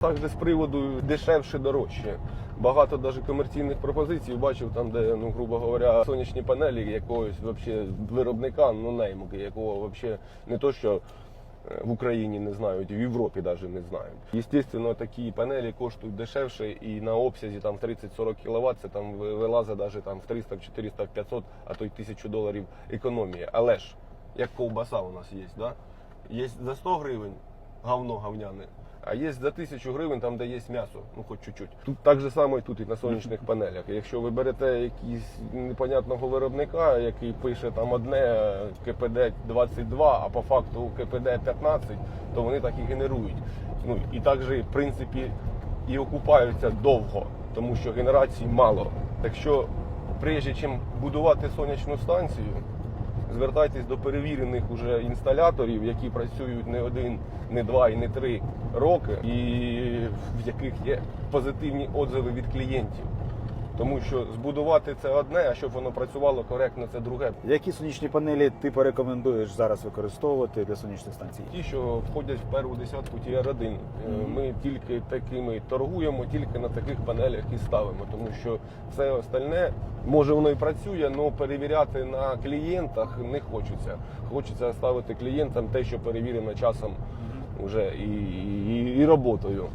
Також з приводу дешевше, дорожче. Багато навіть комерційних пропозицій бачив там, де, ну, грубо говоря, сонячні панелі якогось вообще виробника, ну нейму, якого вообще не то, що е, в Україні не знають, в Європі навіть не знають. Звісно, такі панелі коштують дешевше і на обсязі там 30-40 кВт це там вилазить навіть там в 300, 400, 500, а то й 1000 доларів економії. Але ж, як ковбаса у нас є, да? є за 100 гривень говно говняне, а є за тисячу гривень там, де є м'ясо, ну хоч чуть-чуть. Тут так же само і тут і на сонячних панелях. Якщо ви берете якийсь непонятного виробника, який пише там одне КПД 22, а по факту КПД 15, то вони так і генерують. Ну і так же, в принципі, і окупаються довго, тому що генерацій мало. Так що, прежде чим будувати сонячну станцію, звертайтесь до перевірених уже інсталяторів, які працюють не один, не два і не три роки, і в яких є позитивні отзиви від клієнтів. Тому що збудувати це одне, а щоб воно працювало коректно, це друге. Які сонячні панелі ти порекомендуєш зараз використовувати для сонячних станцій? Ті, що входять в першу десятку TR1, Е, ми тільки такими торгуємо, тільки на таких панелях і ставимо, тому що все остальне може воно і працює, але перевіряти на клієнтах не хочеться. Хочеться ставити клієнтам те, що перевірено часом вже і, і, і роботою.